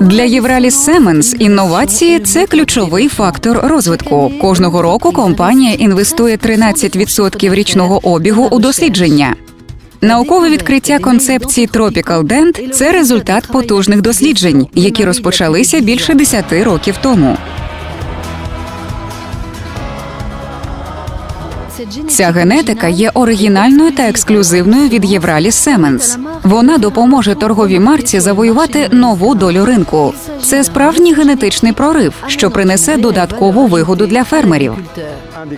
Для Євраліс Семенс інновації це ключовий фактор розвитку. Кожного року компанія інвестує 13% річного обігу у дослідження. Наукове відкриття концепції Tropical Dent – це результат потужних досліджень, які розпочалися більше 10 років тому. Ця генетика є оригінальною та ексклюзивною від Євралі Семенс. Вона допоможе торговій марці завоювати нову долю ринку. Це справжній генетичний прорив, що принесе додаткову вигоду для фермерів.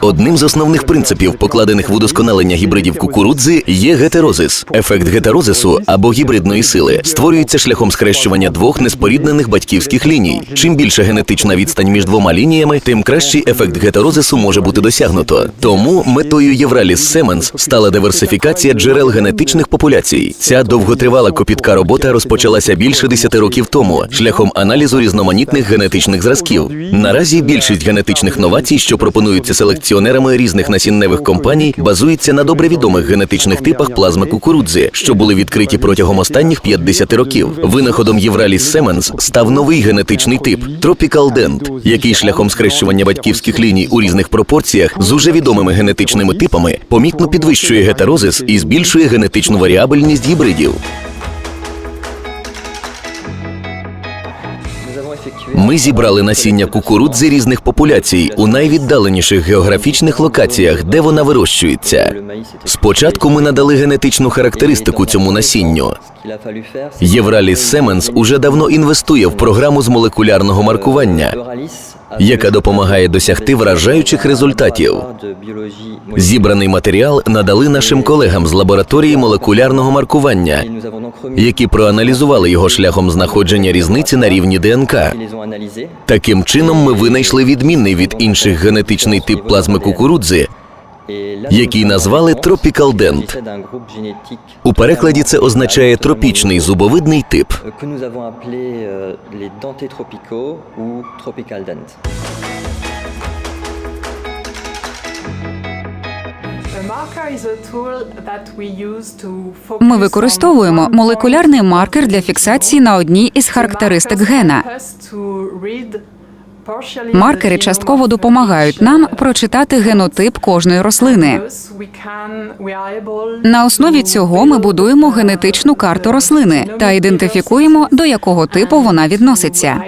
Одним з основних принципів, покладених в удосконалення гібридів кукурудзи, є гетерозис. Ефект гетерозису або гібридної сили створюється шляхом схрещування двох неспоріднених батьківських ліній. Чим більша генетична відстань між двома лініями, тим кращий ефект гетерозису може бути досягнуто. Тому метою Євраліс Семенс стала диверсифікація джерел генетичних популяцій. Ця довготривала копітка робота розпочалася більше 10 років тому шляхом аналізу різноманітних генетичних зразків. Наразі більшість генетичних новацій, що пропонуються селекціонерами різних насінневих компаній, базується на добре відомих генетичних типах плазми кукурудзи, що були відкриті протягом останніх 50 років. Винаходом Євраліс Семенс став новий генетичний тип Tropical Dent, який шляхом схрещування батьківських ліній у різних пропорціях з уже відомими генетичними типами помітно підвищує гетерозис і збільшує генетичну варіабельність гібридів. Ми зібрали насіння кукурудзи різних популяцій у найвіддаленіших географічних локаціях, де вона вирощується. Спочатку ми надали генетичну характеристику цьому насінню. Євраліс Семенс уже давно інвестує в програму з молекулярного маркування, яка допомагає досягти вражаючих результатів. Зібраний матеріал надали нашим колегам з лабораторії молекулярного маркування, які проаналізували його шляхом знаходження різниці на рівні ДНК. Таким чином, ми винайшли відмінний від інших генетичний тип плазми кукурудзи, який назвали Dent. У перекладі це означає тропічний зубовидний тип. Ми використовуємо молекулярний маркер для фіксації на одній із характеристик гена. Маркери частково допомагають нам прочитати генотип кожної рослини. На основі цього ми будуємо генетичну карту рослини та ідентифікуємо, до якого типу вона відноситься.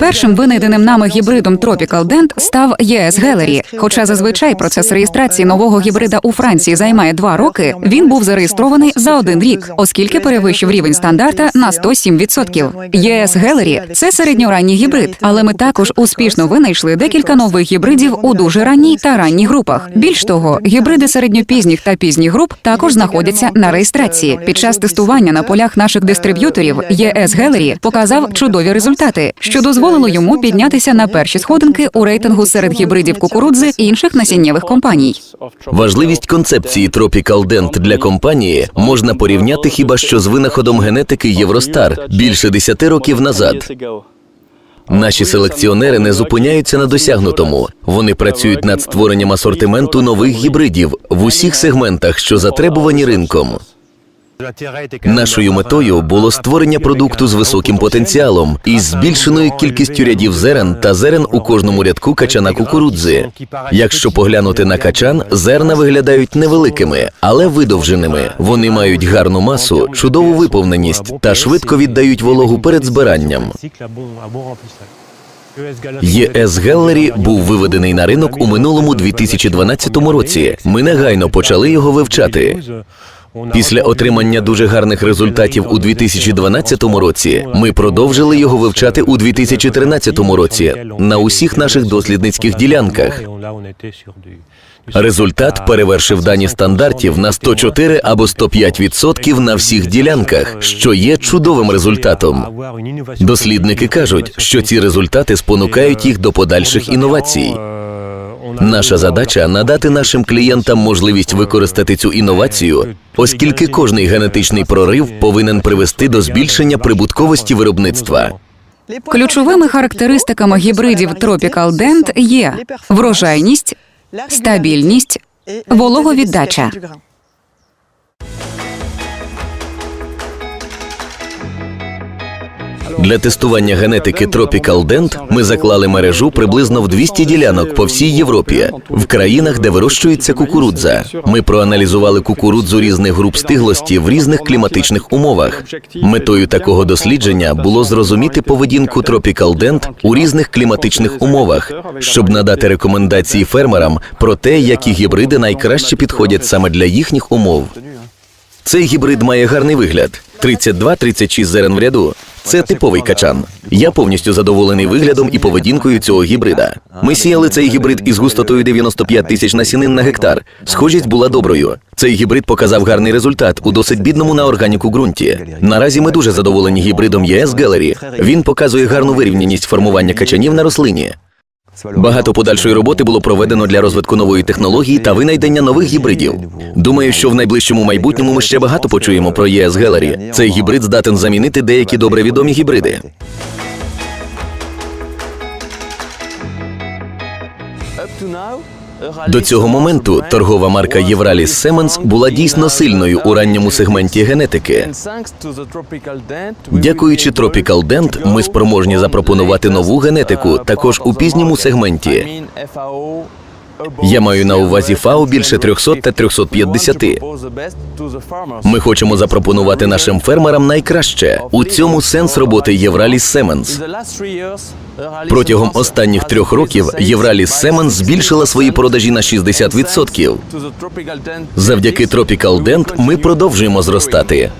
Першим винайденим нами гібридом Tropical Dent став ЄС Гелері. Хоча зазвичай процес реєстрації нового гібрида у Франції займає два роки, він був зареєстрований за один рік, оскільки перевищив рівень стандарта на 107%. ЄС Гелері – це середньоранній гібрид, але ми також успішно винайшли декілька нових гібридів у дуже ранній та ранній групах. Більш того, гібриди середньопізніх та пізніх груп також знаходяться на реєстрації. Під час тестування на полях наших дистриб'юторів ЄС Гелері показав чудові результати, що дозволило йому піднятися на перші сходинки у рейтингу серед гібридів кукурудзи інших насіннєвих компаній. Важливість концепції Tropical Dent для компанії можна порівняти хіба що з винаходом генетики Євростар більше 10 років назад. Наші селекціонери не зупиняються на досягнутому. Вони працюють над створенням асортименту нових гібридів в усіх сегментах, що затребувані ринком. Нашою метою було створення продукту з високим потенціалом із збільшеною кількістю рядів зерен та зерен у кожному рядку качана кукурудзи. Якщо поглянути на качан, зерна виглядають невеликими, але видовженими. Вони мають гарну масу, чудову виповненість та швидко віддають вологу перед збиранням. ЄС Геллері був виведений на ринок у минулому 2012 році. Ми негайно почали його вивчати. Після отримання дуже гарних результатів у 2012 році ми продовжили його вивчати у 2013 році на усіх наших дослідницьких ділянках. Результат перевершив дані стандартів на 104 або 105% на всіх ділянках, що є чудовим результатом. Дослідники кажуть, що ці результати спонукають їх до подальших інновацій. Наша задача надати нашим клієнтам можливість використати цю інновацію, оскільки кожний генетичний прорив повинен привести до збільшення прибутковості виробництва. Ключовими характеристиками гібридів Tropical Dent є врожайність, стабільність, вологовіддача. Для тестування генетики Tropical Dent ми заклали мережу приблизно в 200 ділянок по всій Європі, в країнах, де вирощується кукурудза. Ми проаналізували кукурудзу різних груп стиглості в різних кліматичних умовах. Метою такого дослідження було зрозуміти поведінку Tropical Dent у різних кліматичних умовах, щоб надати рекомендації фермерам про те, які гібриди найкраще підходять саме для їхніх умов. Цей гібрид має гарний вигляд: 32-36 зерен в ряду. Це типовий качан. Я повністю задоволений виглядом і поведінкою цього гібрида. Ми сіяли цей гібрид із густотою 95 тисяч насінин на гектар. Схожість була доброю. Цей гібрид показав гарний результат у досить бідному на органіку ґрунті. Наразі ми дуже задоволені гібридом ЄС Гелері. Він показує гарну вирівняність формування качанів на рослині. Багато подальшої роботи було проведено для розвитку нової технології та винайдення нових гібридів. Думаю, що в найближчому майбутньому ми ще багато почуємо про ЄС Гелері. Цей гібрид здатен замінити деякі добре відомі гібриди. До цього моменту торгова марка Євраліс Семенс була дійсно сильною у ранньому сегменті генетики. Дякуючи Tropical Dent, ми спроможні запропонувати нову генетику також у пізньому сегменті. Я маю на увазі ФАО більше 300 та 350. Ми хочемо запропонувати нашим фермерам найкраще. У цьому сенс роботи Євраліс Семенс. Протягом останніх трьох років Євраліс Семенс збільшила свої продажі на 60%. Завдяки Tropical Dent ми продовжуємо зростати.